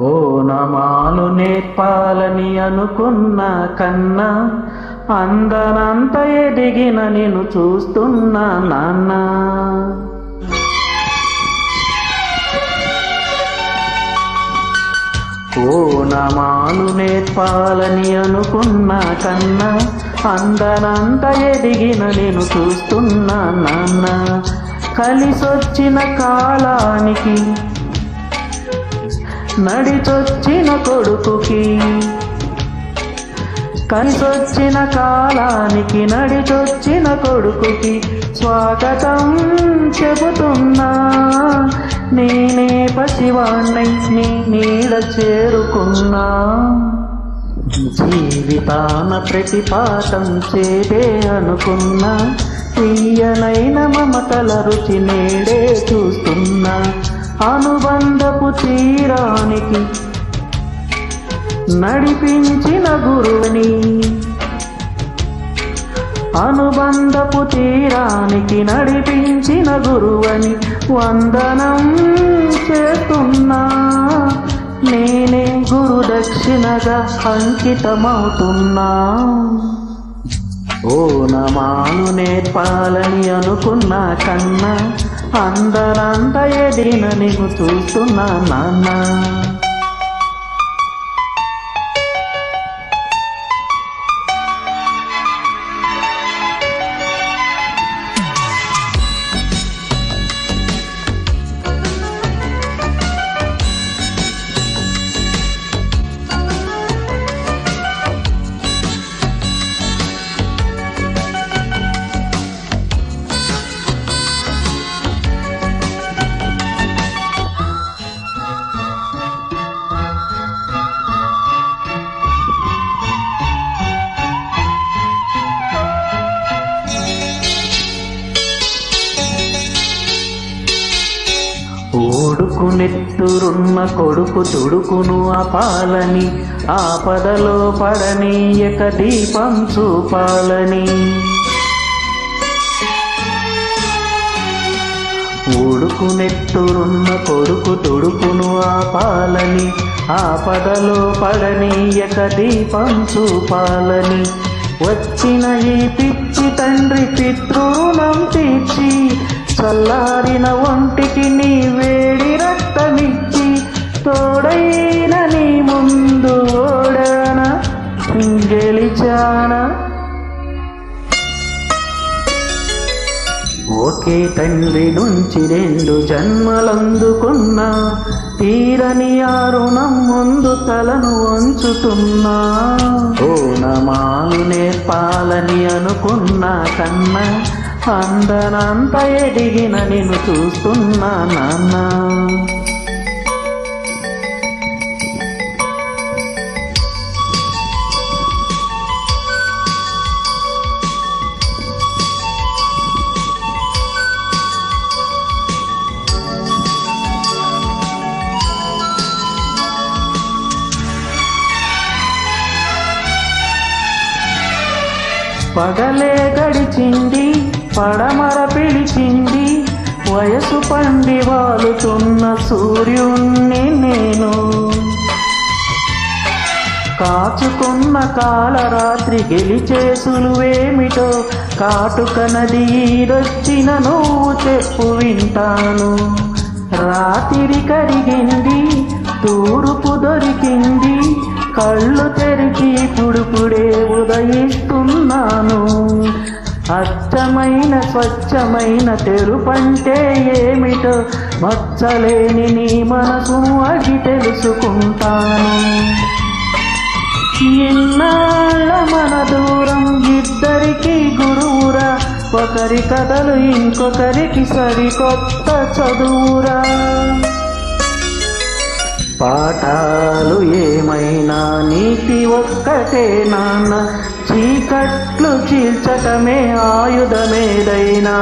ఓ నమాలు నేర్పాలని అనుకున్న కన్నా అందనంత ఎదిగిన నేను చూస్తున్నా నాన్న. ఓ నమాలు నేర్పాలని అనుకున్న కన్నా అందనంత ఎదిగిన నేను చూస్తున్నా నాన్న. కలిసొచ్చిన కాలానికి నడిచొచ్చిన కొడుకుకి. కలిసొచ్చిన కాలానికి నడిచొచ్చిన కొడుకుకి స్వాగతం చెబుతున్నా. నేనే పసివాణ్ణై నీ నీడ చేరుకున్నా. జీవితాన ప్రతిపాతం చేదే అనుకున్నా. తీయనైన మమతల రుచి నేడే చూస్తున్నా. అనుబంధపు తీరానికి నడిపించిన గురువుని. అనుబంధపు తీరానికి నడిపించిన గురువని వందనం చేస్తున్నా నేనే గురు దక్షిణగా అంకితమవుతున్నా. ఓ నమాను నేర్పాలని అనుకున్నా కన్నా అందరంత ఎదిన నేను చూస్తున్నా నాన్న. కొడుకు నెత్తురున్న కొడుకు తుడుకును అపాలని ఆపదలో పడనీయక దీపం చూపాలని. ఉడుకు నెత్తురున్న కొడుకు తుడుకును ఆపాలని ఆపదలో పడనీయక దీపం చూపాలని. వచ్చిన ఈ పిచ్చి తండ్రి పితృణం తీర్చి చల్లారిన ఒంటికి నీవే గెలిచానా? ఒకే తండ్రి నుంచి రెండు జన్మలందుకున్నా తీరని ఆరుణం ముందు తలను వంచుతున్నా. ఓనమాలు నేర్పాలని అనుకున్నా కన్నా అందనంత ఎదిగిన నిన్ను చూస్తున్నా నాన్న. పగలే గడిచింది పడమర పిలిచింది వయసు పండి వాలుతున్న సూర్యుణ్ణి నేను. కాచుకున్న కాలరాత్రి గెలిచే సులువేమిటో కాటుక నది ఈదొచ్చిన నువ్వు చెప్పు వింటాను. రాత్రి కరిగింది తూరుపు దొరికింది కళ్ళు తెరిచి పుడుపుడే ఉదయిస్తున్నాను. అచ్చమైన స్వచ్ఛమైన తెరుపంటే ఏమిటో మచ్చలేని నీ మనసు అడి తెలుసుకుంటాను. ఇన్నాళ్ళ మన దూరం ఇద్దరికి గురువురా ఒకరి కథలు ఇంకొకరికి సరికొత్త చదువురా. పాఠాలు ఏమైనా? నీతి ఒక్కటే నాన్న. చీకట్లు చీల్చటమే ఆయుధమేదైనా.